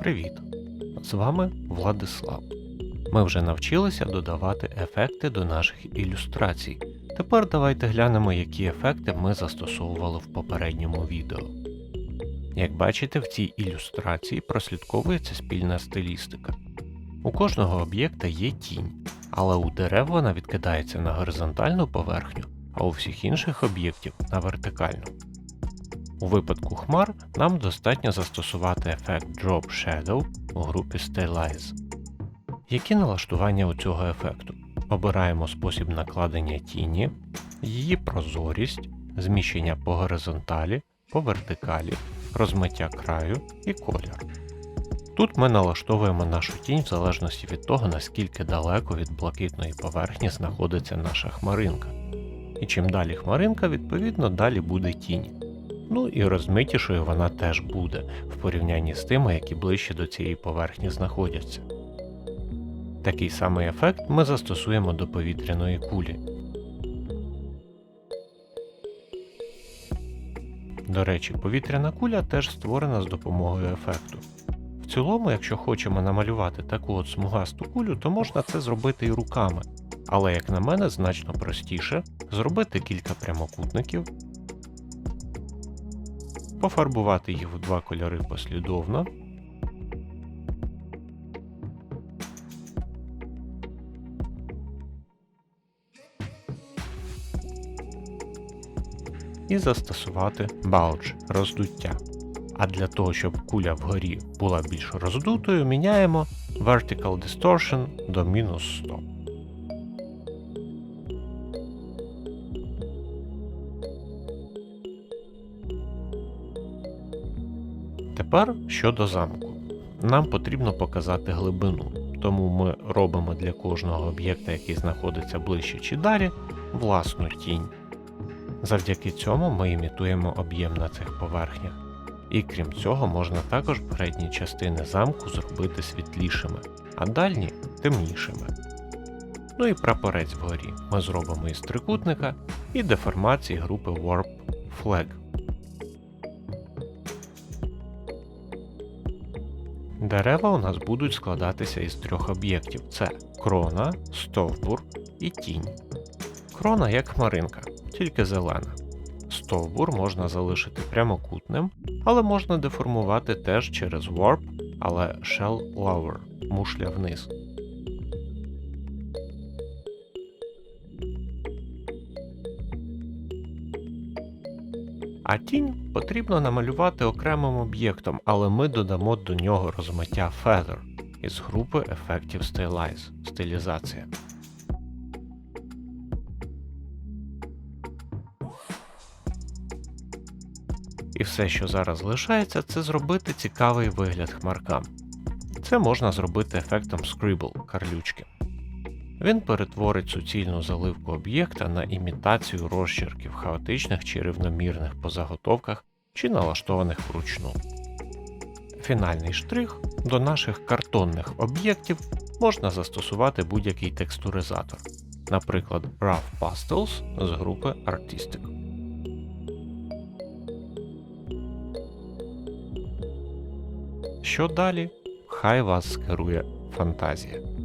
Привіт! З вами Владислав. Ми вже навчилися додавати ефекти до наших ілюстрацій. Тепер давайте глянемо, які ефекти ми застосовували в попередньому відео. Як бачите, в цій ілюстрації прослідковується спільна стилістика. У кожного об'єкта є тінь, але у дерев вона відкидається на горизонтальну поверхню, а у всіх інших об'єктів на вертикальну. У випадку хмар нам достатньо застосувати ефект Drop Shadow у групі Stylize. Які налаштування у цього ефекту? Обираємо спосіб накладення тіні, її прозорість, зміщення по горизонталі, по вертикалі, розмиття краю і колір. Тут ми налаштовуємо нашу тінь в залежності від того, наскільки далеко від блакитної поверхні знаходиться наша хмаринка. І чим далі хмаринка, відповідно, далі буде тінь. Ну і розмитішою вона теж буде в порівнянні з тими, які ближче до цієї поверхні знаходяться. Такий самий ефект ми застосуємо до повітряної кулі. До речі, повітряна куля теж створена з допомогою ефекту. В цілому, якщо хочемо намалювати таку от смугасту кулю, то можна це зробити і руками. Але, як на мене, значно простіше зробити кілька прямокутників, пофарбувати їх в два кольори послідовно. І застосувати Bulge – роздуття. А для того, щоб куля вгорі була більш роздутою, міняємо Vertical Distortion до мінус 100. Тепер щодо замку. Нам потрібно показати глибину, тому ми робимо для кожного об'єкта, який знаходиться ближче чи далі, власну тінь. Завдяки цьому ми імітуємо об'єм на цих поверхнях. І крім цього, можна також передні частини замку зробити світлішими, а дальні темнішими. Ну і прапорець вгорі ми зробимо із трикутника і деформації групи Warp Flag. Дерева у нас будуть складатися із трьох об'єктів: це крона, стовбур і тінь. Крона як хмаринка, тільки зелена. Стовбур можна залишити прямокутним, але можна деформувати теж через Warp, але Shell Lower, мушля вниз. А тінь потрібно намалювати окремим об'єктом, але ми додамо до нього розмиття Feather із групи ефектів Stylize стилізація. І все, що зараз лишається, це зробити цікавий вигляд хмаркам. Це можна зробити ефектом Scribble карлючки. Він перетворить суцільну заливку об'єкта на імітацію розчерків хаотичних чи рівномірних по заготовках чи налаштованих вручну. Фінальний штрих до наших картонних об'єктів можна застосувати будь-який текстуризатор, наприклад, Rough Pastels з групи Artistic. Що далі? Хай вас скерує фантазія.